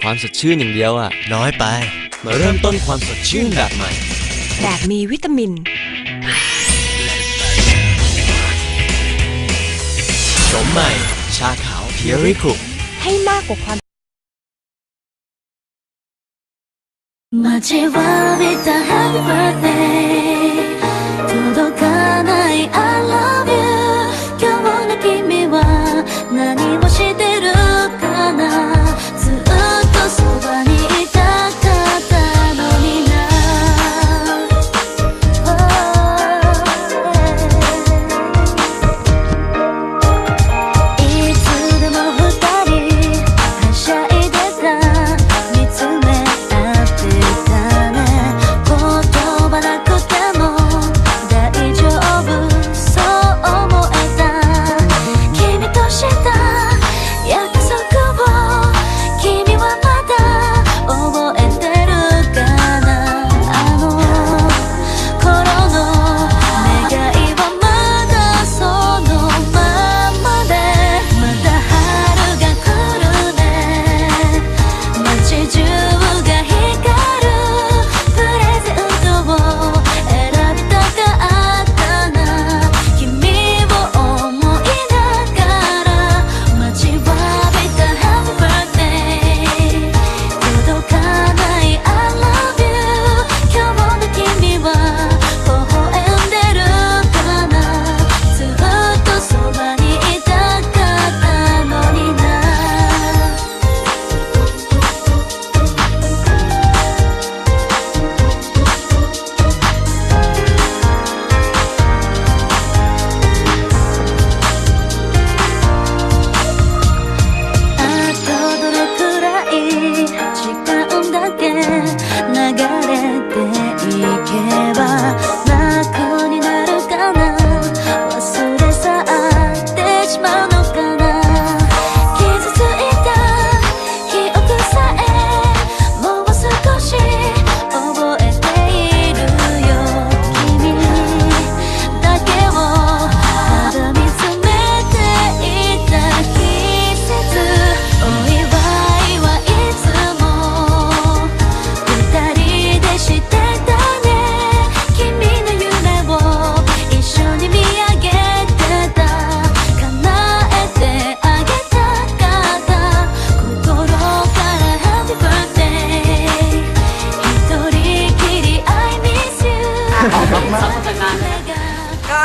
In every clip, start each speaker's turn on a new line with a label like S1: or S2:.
S1: ความสดชื่นอย่างเดียวอะ
S2: น้อยไป
S1: มาเริ่มต้นความสดชื่นแบบใหม่
S3: แบบมีวิตามิน
S1: ชมใหม่ ชาขาวเพียริคุ
S3: ให้มากกว่าความ
S4: มาเชวาวิตาแฮปปี้เบิร์ดเดย์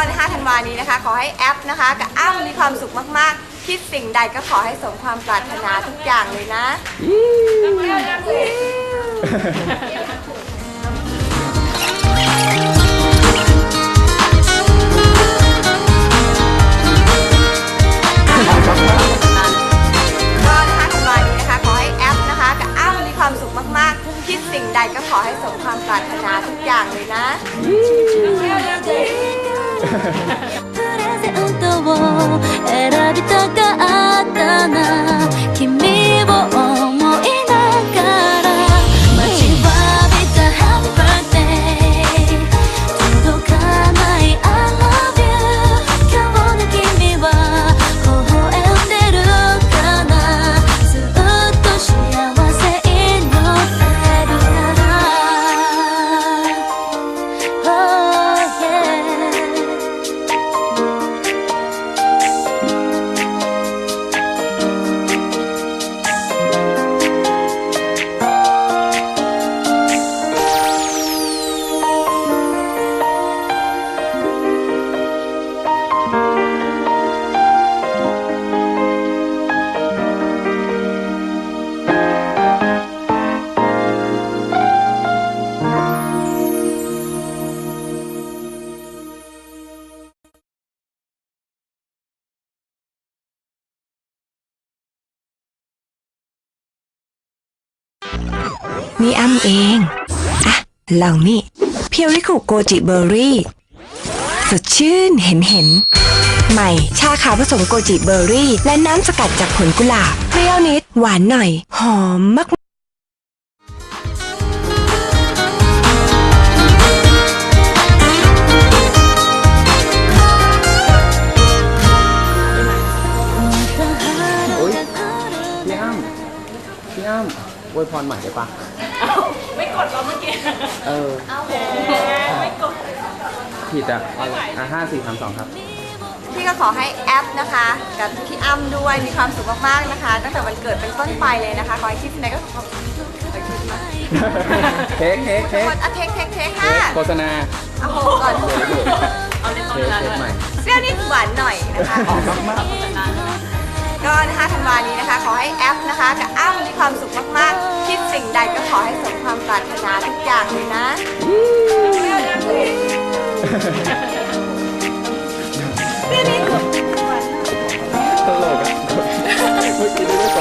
S5: ใน5ธันวานี้นะคะ ขอให้แอปนะคะ กับอ้ำมีความสุขมากๆ คิดสิ่งใดก็ขอให้สมความปรารถนาทุกอย่างเลยนะ ก็นะคะธันวานี้นะคะ ขอให้แอปนะคะ กับอ้ำมีความสุขมากๆ คิดสิ่งใดก็ขอให้สมความปรารถนาทุกอย่างเลยนะ
S4: プレゼントを選びたかった
S3: นี่อ้ำเอง อะเหล่านี่เพียวริคุโกจิเบอร์รี่ สดชื่นเห็นเห็น ใหม่ ชาขาวผสมโกจิเบอร์รี่ และน้ำสกัดจากผลกุหลาบ เปรี้ยวนิด หวานหน่อย หอมมาก
S6: พี่อ้ำพี่อ้ำ
S2: อวยพรใหม่ได้ปะ
S6: ไม่กดเราเมื่อกี้
S2: เออ
S6: ไม่กด
S2: ผิดอะเอาอะห้าสี่สามสองครับ
S5: พี่ก็ขอให้แอปนะคะ กับพี่อ้ำด้วยมีความสุขมากๆนะคะ ตั้งแต่วันเกิดเป็นต้นไปเลยนะคะ ขอให้คิดสิ่งใดก็ขอให้คิดมา
S2: เค้กเค้ก
S5: ทุก
S2: เค้ก
S5: คนอะเทคเทคเทค
S2: เค้
S5: ค่ะ
S2: กโฆษณา
S5: เอาโหก่อน
S6: เอาเล่นตอน
S2: เค้ก
S6: นั้น
S2: เค้ก
S6: ด้วย
S2: ใหม่
S5: เสื้อนี่หวานหน่อยนะคะ
S2: มาก
S5: ก็นะคะธันวานี้นะคะข อให้แอปนะคะ กับอ้ำมีความสุขมากๆ คิดสิ่งใดก็ขอให้สมความปรารถนาทุกอย่างเลยนะ
S2: ตลกอะเมื่อกี้ไม่ได้กดหมาย